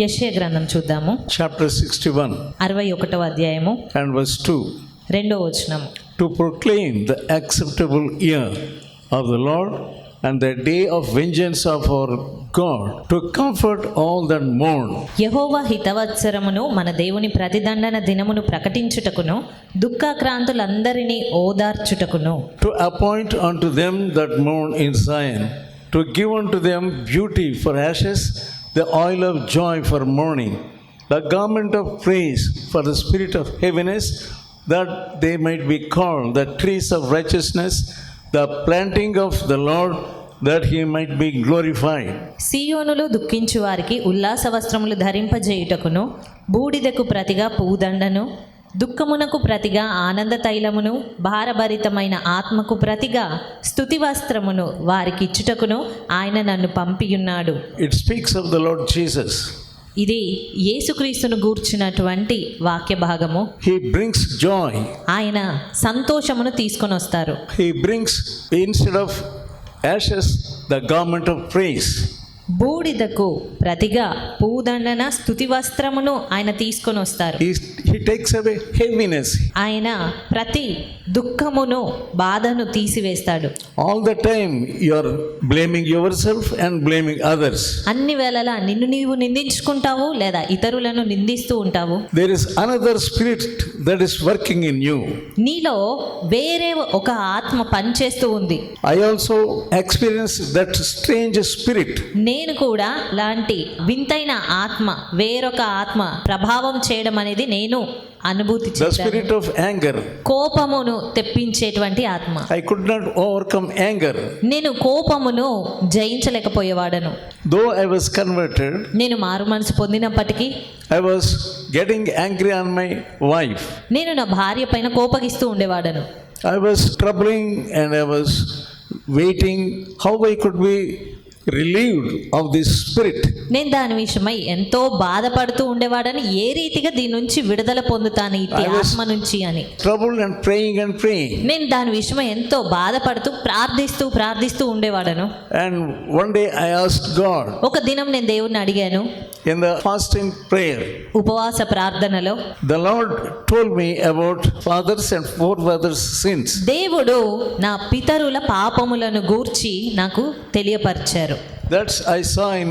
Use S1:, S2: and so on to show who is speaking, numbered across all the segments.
S1: యషయ గ్రంథం చూద్దాము.
S2: Chapter sixty one
S1: అరవై ఒకటో అధ్యాయము.
S2: అండ్ వర్స్ టూ
S1: రెండో వచనం.
S2: To proclaim the acceptable year of the Lord and the day of vengeance of our God to comfort all that Mon
S1: Jehovah హితవత్సరమును మన దేవుని ప్రతిదండన దినమును ప్రకటించుటకును దుఃఖాక్రాంతులందరిని ఓదార్చుటకును.
S2: To appoint unto them that Mon in Zion to give unto them beauty for ashes the oil of joy for mourning, the garment of praise for the spirit of heaviness, that they might be called the trees of righteousness, the planting of the Lord, that he might be glorified.
S1: సీయోనులో దుఃఖించు వారికి ఉల్లాస వస్త్రములు ధరింపజేయుటకును బూడిదకు ప్రతిగా పూదండను దుఃఖమునకు ప్రతిగా ఆనంద తైలమును భారభరితమైన ఆత్మకు ప్రతిగా స్తుతి వస్త్రమును వారికిచ్చుటకును ఆయన నన్ను పంపియున్నాడు
S2: It speaks of the Lord Jesus.
S1: ఇది యేసుక్రీస్తును గూర్చినటువంటి వాక్య భాగము
S2: He brings joy.
S1: ఆయన సంతోషమును తీసుకొని వస్తారు
S2: He brings, instead of ashes, the garment of praise.
S1: బూడిదకు ప్రతిగా భూదండన స్థుతి వస్త్రమును ఆయన తీసుకొని వస్తారు. ఆయన ప్రతి దుఃఖమును బాధను తీసివేస్తాడు.
S2: All the time you blaming yourself and blaming others
S1: అన్ని వేళల నిన్ను నీవు నిందించుకుంటావు లేదా ఇతరులను నిందిస్తూ ఉంటావు?
S2: There is another spirit that is working in you
S1: నీలో వేరే ఒక ఆత్మ పనిచేస్తూ ఉంది.
S2: I also experience that strange spirit
S1: నేను కూడా లాంటి వింతైన ఆత్మ వేరొక ఆత్మ ప్రభావం చేయడం అనేది నేను అనుభూతి
S2: స్పిరిట్ ఆఫ్ యాంగర్
S1: కోపమును తెప్పించేటువంటి ఆత్మ.
S2: I could not overcome anger
S1: నేను కోపమును జయించలేకపోయేవాడను.
S2: దో ఐ వాస్ కన్వర్టెడ్
S1: నేను మారు మనసు పొందినప్పటికీ
S2: I was getting angry on my wife
S1: నేను నా భార్య పైన కోపగిస్తూ ఉండేవాడను.
S2: I was troubling and I was waiting how I could be relieved of this spirit.
S1: నేను దాని విషయమై ఎంతో బాధపడుతూ ఉండేవాడని ఏ రీతిగా దీని నుంచి విడుదల పొందుతాను ఇట్టి ఆత్మ నుంచి అని
S2: Troubled and praying and praying.
S1: నేను దాని విషయమై ఎంతో బాధపడుతూ ప్రార్థిస్తూ ప్రార్థిస్తూ ఉండేవాడను
S2: And one day I asked God
S1: ఒక దినం నేను దేవుణ్ణి అడిగాను
S2: in the fasting prayer,
S1: ఉపవాస ప్రార్థనలో
S2: the Lord told me about fathers and forefathers' sins.
S1: దేవుడు నా పితరుల పాపములను గూర్చి నాకు తెలియపరిచారు
S2: That's I saw in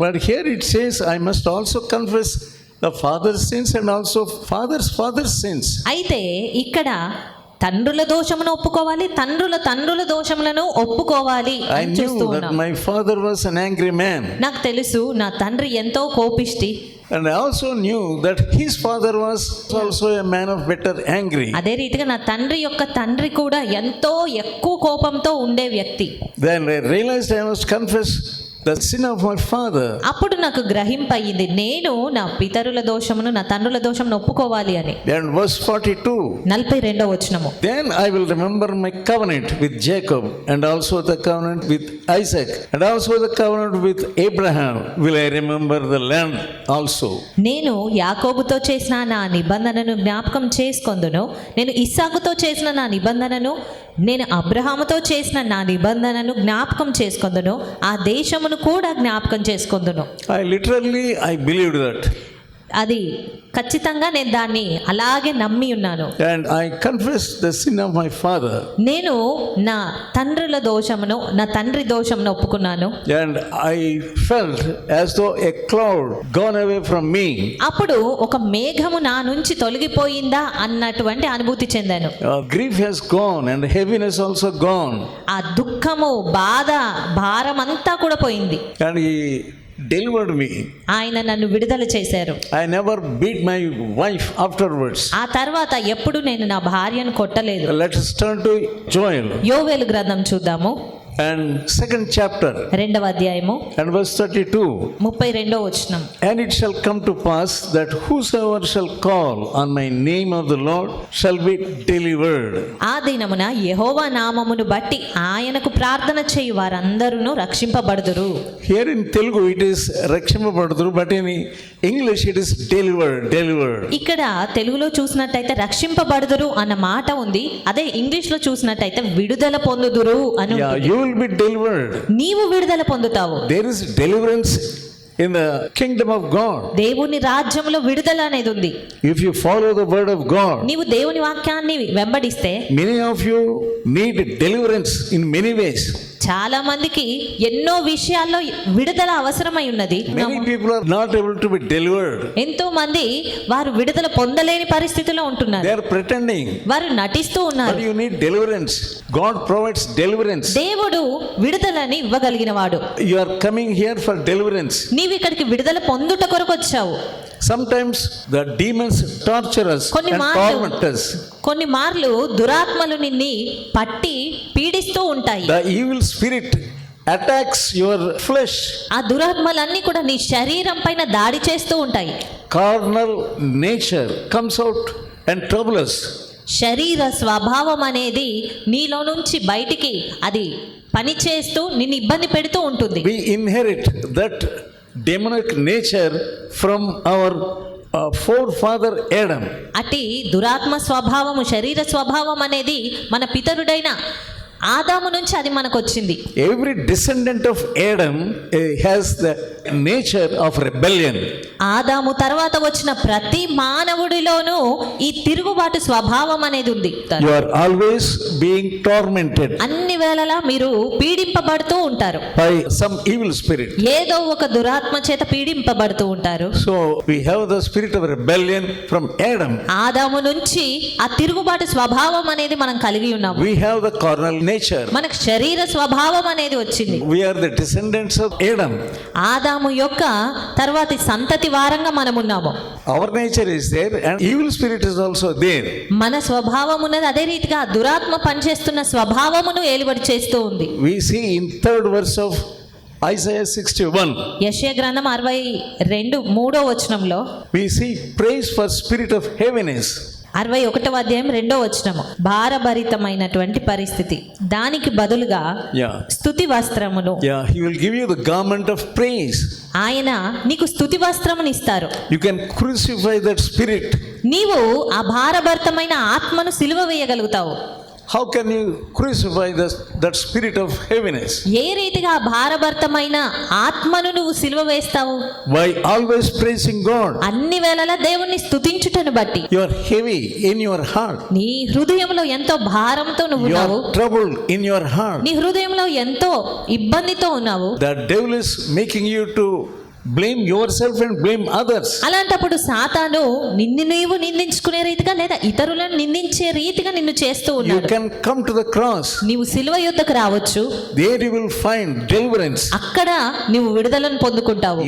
S2: but here it says I must also confess the father's sins and also father's father's sins.
S1: అయితే ఇక్కడ తండ్రుల దోషమును ఒప్పుకోవాలి తండ్రుల తండ్రుల దోషములను ఒప్పుకోవాలి అని
S2: my father was an angry man,
S1: నాకు తెలుసు నా తండ్రి ఎంతో కోపిష్టి
S2: and I also knew that his father was also a man of better angry.
S1: అదే రీతిగా నా తండ్రి యొక్క తండ్రి కూడా ఎంతో ఎక్కువ కోపంతో ఉండే వ్యక్తి
S2: Then I realized I must confess the sin of my father.
S1: అప్పుడు నాకు గ్రహింపయ్యింది నేను నా పితరుల దోషమును నా తండ్రుల దోషమును ఒప్పుకోవాలి అని
S2: And verse 42
S1: నలభై రెండో వచనము
S2: Then I will remember my covenant with Jacob, and also the covenant with Isaac, and also the covenant with Abraham. Will I remember the land also?
S1: నేను యాకోబుతో చేసిన నా నిబంధనను జ్ఞాపకం చేసుకొందును నేను ఇస్సాకుతో చేసిన నా నిబంధనను నేను అబ్రహాముతో చేసిన నా నిబంధనను జ్ఞాపకం చేసుకొందును ఆ దేశమును కూడా జ్ఞాపకం చేసుకొందును.
S2: I literally I believe that
S1: అది ఖచ్చితంగా నేను దాన్ని అలాగే నమ్మి ఉన్నాను.
S2: And I confess the sin of my father
S1: నేను నా తండ్రుల దోషమును నా తండ్రి దోషమును ఒప్పుకున్నాను.
S2: And I felt as though a cloud gone away from me
S1: అప్పుడు ఒక మేఘము నా నుంచి తొలగిపోయిందా అన్నటువంటి అనుభూతి చెందాను.
S2: Grief has gone and heaviness also gone
S1: ఆ దుఃఖము బాధ భారం అంతా కూడా పోయింది.
S2: And delivered me.
S1: ఆయన నన్ను విడుదల చేశారు
S2: I never beat my wife afterwards.
S1: ఆ తర్వాత ఎప్పుడు నేను నా భార్యను కొట్టలేదు
S2: Let us turn to Joel
S1: యోవేలు గ్రంథం చూద్దాము
S2: and second chapter
S1: రెండవ అధ్యాయము
S2: and verse 32.
S1: ముప్పై రెండో వచనం
S2: And it shall come to pass that whosoever shall call on my name of the Lord shall be delivered.
S1: ఆ దినమున యెహోవా నామమును బట్టి ఆయనకు ప్రార్థన చేయు వారందరూ రక్షింపబడుదురు
S2: Here in Telugu it is Rakshamapadru, but in English it is delivered, delivered.
S1: ఇక్కడ తెలుగులో చూసినట్టయితే రక్షింపబడుదురు అన్న మాట ఉంది అదే ఇంగ్లీష్లో చూసినట్టయితే విడుదల పొందుదురు అని
S2: Yeah, will be delivered.
S1: నీవు విడుదల పొందుతావు
S2: There is deliverance in the kingdom of God.
S1: దేవుని రాజ్యంలో విడుదల అనేది ఉంది
S2: If you follow the word of God,
S1: నీవు దేవుని వాక్యాన్ని వెంబడిస్తే
S2: many of you need deliverance in many ways.
S1: చాలా మందికి ఎన్నో విషయాల్లో విడుదల అవసరమై ఉన్నది. ఎంతో మంది వారు విడుదల పొందలేని పరిస్థితిలో ఉంటున్నారు. వారు నటిస్తూ ఉన్నారు.
S2: You deliverance God provides deliverance
S1: దేవుడు విడుదలని ఇవ్వగలిగిన వాడు
S2: కమింగ్ హియర్ ఫర్ డెలివరెన్స్
S1: నీవు ఇక్కడికి విడుదల పొందుట కొరకు వచ్చావు
S2: sometimes the demons torture us
S1: కొన్ని మార్లు కొన్ని మార్లు దురాత్మలు నిన్ని పట్టి పీడిస్తూ ఉంటాయి.
S2: Spirit attacks your flesh.
S1: ఆ దురాత్మలన్నీ కూడా నీ శరీరం పైన దాడి చేస్తూ ఉంటాయి
S2: nature comes out and troubles us.
S1: శరీర స్వభావం అనేది నీలో నుంచి బయటికి అది పని చేస్తూ నిన్ను ఇబ్బంది పెడుతూ ఉంటుంది
S2: We inherit that demonic nature from our uh, forefather Adam.
S1: అట్టి దురాత్మ స్వభావము శరీర స్వభావం అనేది మన పితరుడైన ఆదాము నుంచి అది మనకు వచ్చింది
S2: every descendant of Adam has the nature of rebellion
S1: ఆదాము తర్వాత వచ్చిన ప్రతి మానవుడిలోనూ ఈ తిరుగుబాటు స్వభావం అనేది ఉంది.
S2: You are always being tormented
S1: అన్ని వేళలా మీరు పీడింపబడుతూ ఉంటారు.
S2: బై సమ్ ఈవిల్ స్పిరిట్
S1: ఏదో ఒక దురాత్మ చేత పీడింపబడుతూ ఉంటారు.
S2: So we have the spirit of rebellion from
S1: ఆదాము నుంచి ఆ తిరుగుబాటు స్వభావం అనేది మనం కలిగి ఉన్నాం
S2: we have the carnal nature
S1: మనకు శరీర స్వభావం అనేది వచ్చింది.
S2: We are the descendants of Adam
S1: ఆదాము యొక్క తర్వాతి సంతతి వారంగా మనం ఉన్నాము.
S2: Our nature is there and evil spirit is also there
S1: మన స్వభావం ఉన్నది అదే రీతిగా దురాత్మ పనిచేస్తున్న స్వభావమును ఏలుబడి చేస్తూ ఉంది.
S2: We see in third verse of Isaiah sixty one
S1: యశ్య గ్రంథం అరవై రెండు మూడో వచనంలో
S2: we see praise for spirit of heaviness
S1: అరవై ఒకటవ అధ్యాయం రెండో వచనము భారభరితమైనటువంటి పరిస్థితి దానికి బదులుగా. స్థుతి వస్త్రమును
S2: he will give you the garment of praise.
S1: ఆయన నీకు స్థుతి వస్త్రమును ఇస్తారు
S2: You can crucify that spirit.
S1: నీవు ఆ భారభరితమైన ఆత్మను సిలువ వేయగలుగుతావు
S2: how can you crucify that spirit of heaviness
S1: ఏ రీతిగా భారభర్తమైన ఆత్మను నువ్వు సిలువ వేస్తావు?
S2: వై ఆల్వేస్ ప్రేసింగ్ గాడ్
S1: అన్ని వేళల దేవుణ్ణి స్తుతించుటను బట్టి.
S2: You are heavy in your heart
S1: నీ హృదయంలో ఎంతో భారంతో నువ్వు ఉన్నావు.
S2: ట్రబుల్ ఇన్ యువర్ హార్ట్
S1: నీ హృదయంలో ఎంతో ఇబ్బందితో ఉన్నావు.
S2: The devil is making you to to blame yourself and blame others.
S1: అలాంటప్పుడు సాతాను నిన్ను నీవు నిందించుకునే రీతిగా లేదా ఇతరులను నిందించే రీతిగా నిన్ను చేస్తూ
S2: You
S1: ఉన్నాడు
S2: can come to the cross.
S1: నీవు సిలువ యుద్ధకు రావచ్చు
S2: There you will find deliverance.
S1: అక్కడ నువ్వు విడుదలను పొందుకుంటావు